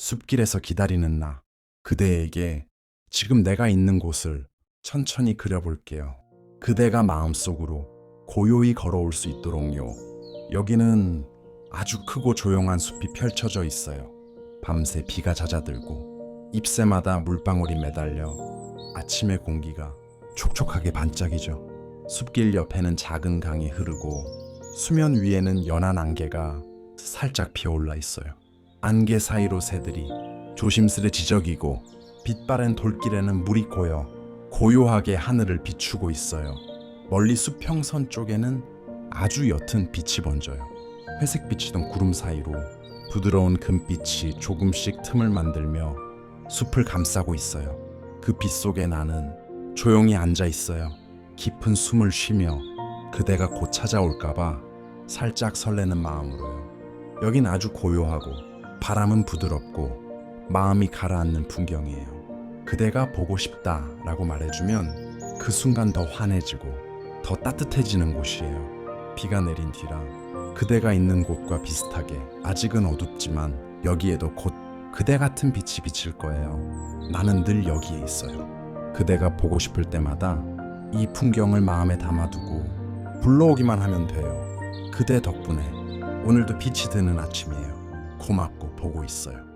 숲길에서 기다리는 나. 그대에게 지금 내가 있는 곳을 천천히 그려볼게요. 그대가 마음속으로 고요히 걸어올 수 있도록요. 여기는 아주 크고 조용한 숲이 펼쳐져 있어요. 밤새 비가 잦아들고 잎새마다 물방울이 매달려 아침의 공기가 촉촉하게 반짝이죠. 숲길 옆에는 작은 강이 흐르고 수면 위에는 연한 안개가 살짝 피어올라 있어요. 안개 사이로 새들이 조심스레 지저귀고 빛바랜 돌길에는 물이 고여 고요하게 하늘을 비추고 있어요. 멀리 수평선 쪽에는 아주 옅은 빛이 번져요. 회색 빛이던 구름 사이로 부드러운 금빛이 조금씩 틈을 만들며 숲을 감싸고 있어요. 그 빛 속에 나는 조용히 앉아 있어요. 깊은 숨을 쉬며 그대가 곧 찾아올까봐 살짝 설레는 마음으로요. 여긴 아주 고요하고 바람은 부드럽고 마음이 가라앉는 풍경이에요. 그대가 보고 싶다 라고 말해주면 그 순간 더 환해지고 더 따뜻해지는 곳이에요. 비가 내린 뒤라 그대가 있는 곳과 비슷하게 아직은 어둡지만 여기에도 곧 그대 같은 빛이 비칠 거예요. 나는 늘 여기에 있어요. 그대가 보고 싶을 때마다 이 풍경을 마음에 담아두고 불러오기만 하면 돼요. 그대 덕분에 오늘도 빛이 드는 아침이에요. 고맙고 보고 있어요.